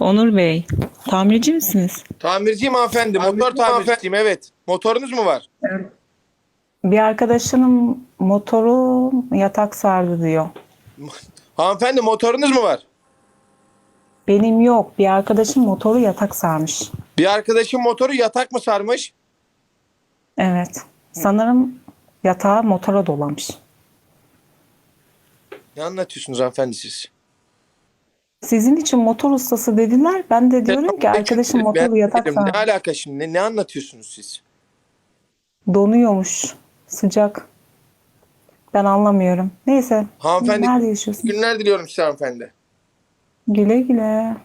Onur Bey, tamirci misiniz? Tamirciyim hanımefendi. Motor tamircisiyim evet. Motorunuz mu var? Bir arkadaşının motoru yatak sardı diyor. Hanımefendi motorunuz mu var? Benim yok. Bir arkadaşın motoru yatak sarmış. Bir arkadaşın motoru yatak mı sarmış? Evet. Sanırım yatağı motora dolamış. Ne anlatıyorsunuz hanımefendi siz? Sizin için motor ustası dediler. Ben de diyorum ki arkadaşın Ben motoru yatak. Ne alaka şimdi? Ne, ne anlatıyorsunuz siz? Donuyormuş. Sıcak. Ben anlamıyorum. Neyse. Hanımefendi Nerede yaşıyorsun? günler diliyorum size hanımefendi. Güle güle.